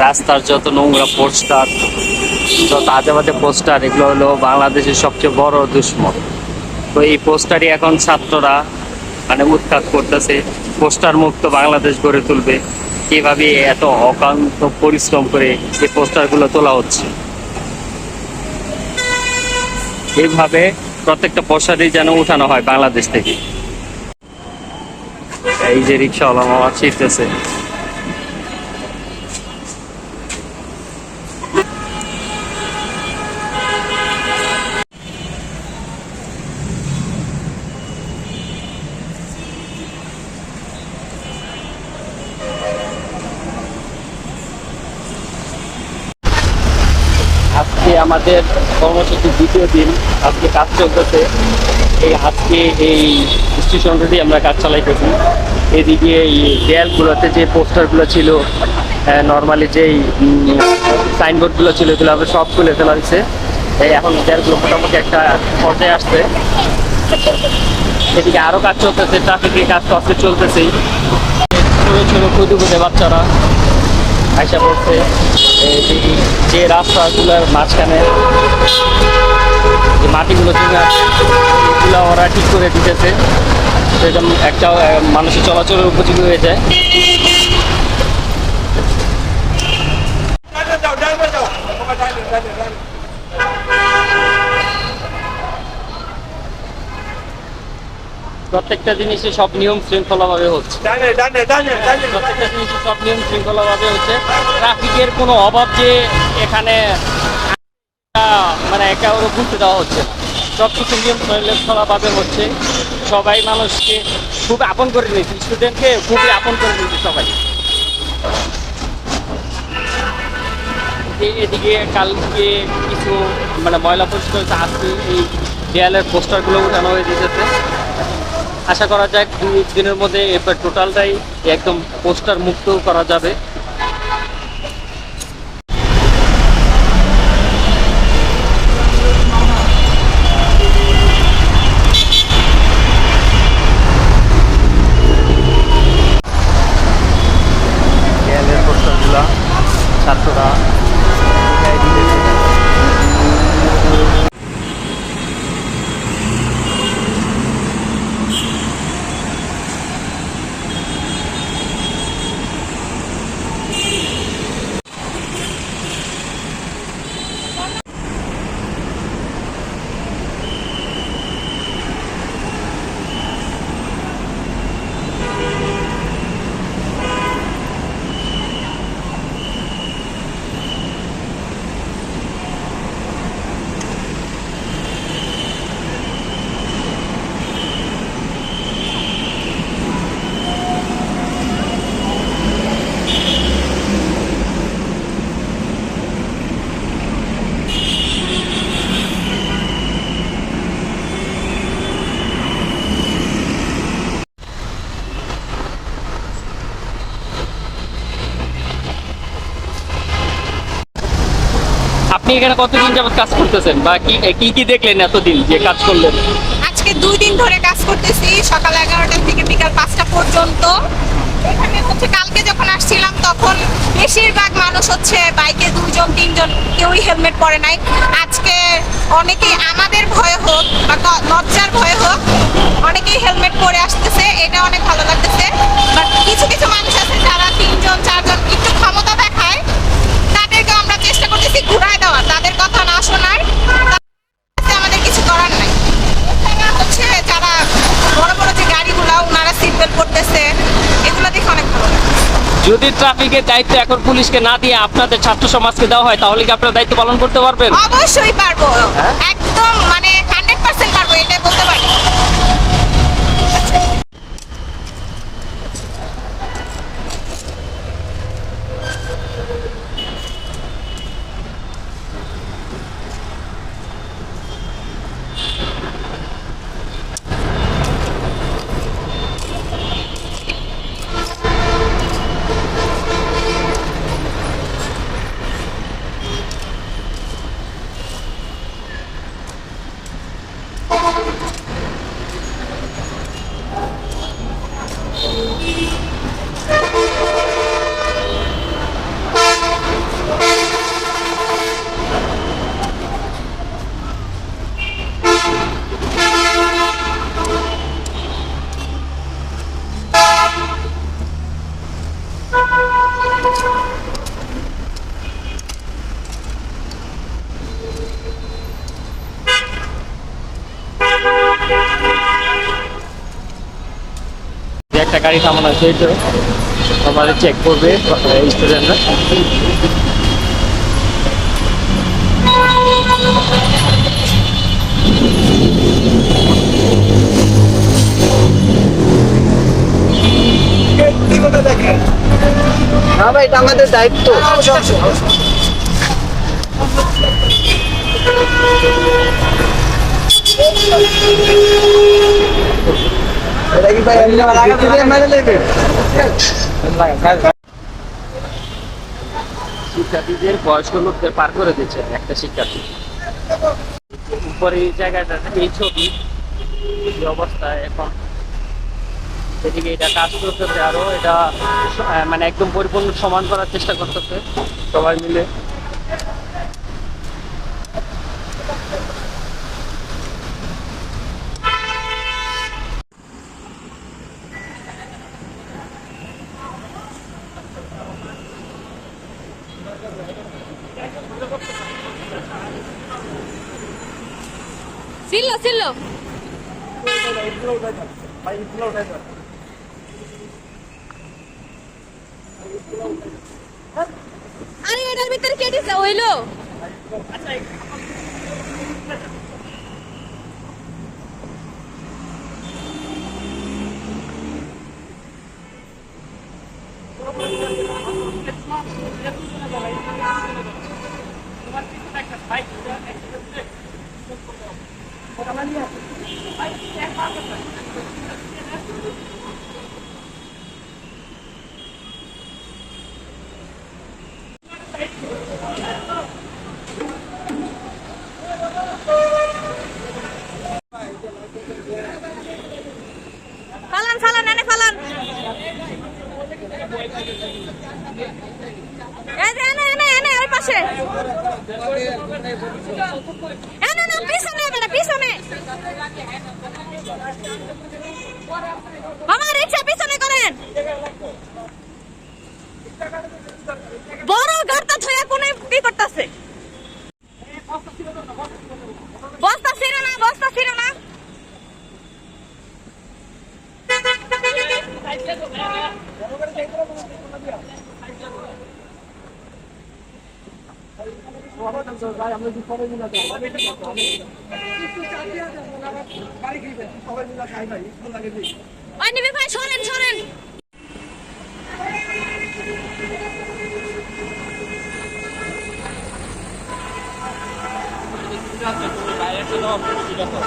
রাস্তার যত নোংরা পোস্টার, যত আজেবাজে পোস্টার, এগুলো হলো বাংলাদেশের সবচেয়ে বড় দুশ্মন। তো এই পোস্টারই এখন ছাত্ররা মানে উৎখাত করতেছে, পোস্টার মুক্ত বাংলাদেশ গড়ে তুলবে। কীভাবে এত অকান্ত পরিশ্রম করে এই পোস্টারগুলো তোলা হচ্ছে। এইভাবে প্রত্যেকটা পোস্টারই যেন উঠানো হয় বাংলাদেশ থেকে। এই যে রিক্সাওয়ালা মামা ছিটতেছে আজকে আমাদের কর্মসূচির দ্বিতীয় দিন আজকে কাজ চলতেছে। এই আজকে এই স্টেশন রোডে আমরা কাজ চালাইতেছি। এদিকে এই দেয়ালগুলোতে যে পোস্টারগুলো ছিল নর্মালি যেই সাইনবোর্ডগুলো ছিল, এগুলো আমরা সব খুলে ফেলা হয়েছে এখন দেয়ালগুলো মোটামুটি একটা পর্যায়ে আসছে। এদিকে আরও কাজ চলতেছে ট্রাফিকের কাজ তো আজকে চলতেছেই। ছোটো ছোটো কুদে বাচ্চারা। আইসা পড়ছে। যে- রাস্তাগুলোর মাঝখানে যে মাটিগুলো আছে, এগুলো ওরা ঠিক করে দিতেছে। সেরকম একটা মানুষের চলাচলের উপযোগী হয়ে যায়। প্রত্যেকটা জিনিসই সব নিয়ম শৃঙ্খলাভাবে হচ্ছে প্রত্যেকটা সব নিয়ম শৃঙ্খলাভাবে হচ্ছে। ট্রাফিকের কোনো অভাব যে এখানে মানে মানে একেবারে ঘুরতে দেওয়া হচ্ছে না। সব কিছু নিয়ম শৃঙ্খলাভাবে হচ্ছে, সবাই মানুষকে খুব আপন করে নিয়েছে। স্টুডেন্টকে খুবই আপন করে নিয়েছে সবাই। এদিকে কালকে কিছু মানে ময়লা পরিষ্কার আজকে এই দেয়ালের পোস্টারগুলো উঠানো হয়ে যেতেছে আশা করা যায় দুই দিনের মধ্যে এবার টোটালটাই একদম পোস্টার মুক্ত করা যাবে দেয়ালের পোস্টারগুলো ছাত্ররা উঠায় দিতেছে। আপনি এখানে কতদিন যাবত কাজ করতেছেন? বা কি কি কি দেখলেন এতদিন যে কাজ করলেন? আজকে দুই দিন ধরে কাজ করতেছি, সকাল এগারোটা থেকে বিকাল পাঁচটা পর্যন্ত। এখানে হচ্ছে কালকে যখন আসছিলাম তখন বেশিরভাগ মানুষ হচ্ছে বাইকে দুজন তিনজন, কেউই হেলমেট পরে নাই। আজকে অনেকেই আমাদের ভয় হোক বা লজ্জার ভয় হোক, অনেকেই হেলমেট পরে আসতেছে, এটা অনেক ভালো লাগতেছে বাট কিছু কিছু মানুষ আছে যারা তিনজন চারজন একটু ক্ষমতা দেখায় তাদেরকে আমরা চেষ্টা করতেছি ঘুরায় দেওয়া তাদের কথা না শোনার তাতে আমাদের কিছু করার নাই এখানে হচ্ছে যারা বড় বড় যে গাড়িগুলো ওনারা সিট বেল্ট করতেছে এগুলো দেখে অনেক ভালো লাগে যদি ট্রাফিকের দায়িত্ব এখন পুলিশকে না দিয়ে আপনাদের ছাত্র সমাজকে দেওয়া হয়, তাহলে কি আপনারা দায়িত্ব পালন করতে পারবেন? অবশ্যই পারব। একদম মানে হান্ড্রেড পার্সেন্ট পারব এটা বলতে পারি। গাড়ি থামানো এই তো আমাদের চেক করবে স্টুডেন্টরা না ভাই এটা আমাদের দায়িত্ব এটা কি ভাই ভিতরে মেরে নেবে শিক্ষার্থীদের বয়স্ক লোকদের পার করে দিচ্ছে একটা শিক্ষার্থী। উপরে এই জায়গাটা, এই ছবি অবস্থা এখন। এদিকে এটা কাজ করতেছে আরও, এটা মানে একদম পরিপূর্ণ সমান করার চেষ্টা করতেছে সবাই মিলে। ছিল ছিল আরে এটার ভিতরে কেটেছে হইল হইল ফালান ফালান এনে ফালান। এনে এনে এনে ওই পাশে। এনে না পিছনে বেটা পিছনে। মামা, রিক্সা পিছনে করেন। বড় গাড়টা থয়া কোনে কি করতেছে? বস্তা ছিল না বস্তা ছিল না। ভাই সরেন সরেন। no, ya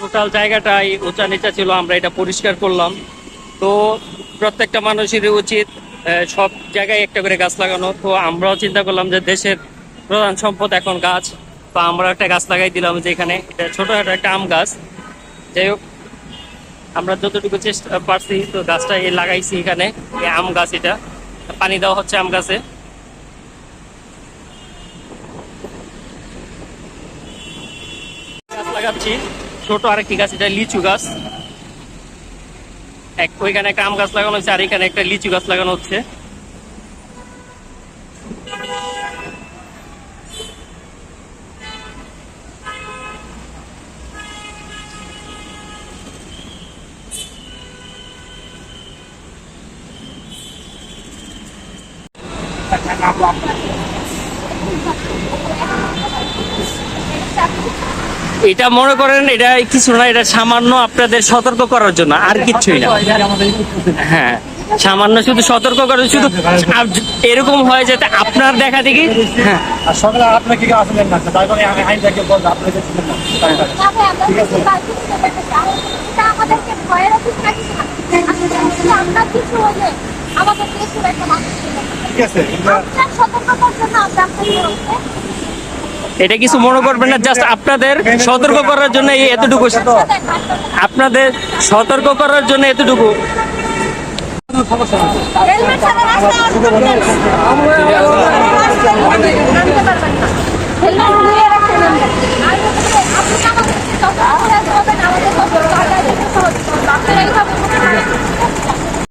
টোটাল জায়গাটাই উঁচা নিচা ছিল, আমরা এটা পরিষ্কার করলাম। তো প্রত্যেকটা মানুষেরই উচিত সব জায়গায় একটা করে গাছ লাগানো। তো আমরাও চিন্তা করলাম যে দেশের প্রধান সম্পদ এখন গাছ। তো আমরা একটা গাছ লাগাই দিলাম যে এখানে ছোটখাটো একটা আম গাছ। যাই হোক আমরা যতটুকু চেষ্টা পারছি, তো গাছটা লাগাইছি এখানে আম গাছ এটা। পানি দেওয়া হচ্ছে আম গাছে। গাছ লাগাচ্ছি। ছোট আরেকটি গাছ, এটা লিচু গাছ। এক ওইখানে একটা আম গাছ লাগানো হচ্ছে, আর এখানে একটা লিচু গাছ লাগানো হচ্ছে। এটা মনে করেন, এটা কিছু না, এটা সামান্য আপনাদের সতর্ক করার জন্য, আর কিছুই না। হ্যাঁ সামান্য শুধু সতর্ক করার, শুধু এরকম হয় যাতে আপনার দেখা দেখি হ্যাঁ। আমাদের এটা কিছু মনে করবেন না জাস্ট আপনাদের সতর্ক করার জন্য এই এতটুকু। আপনাদের সতর্ক করার জন্য এতটুকু। আমাদের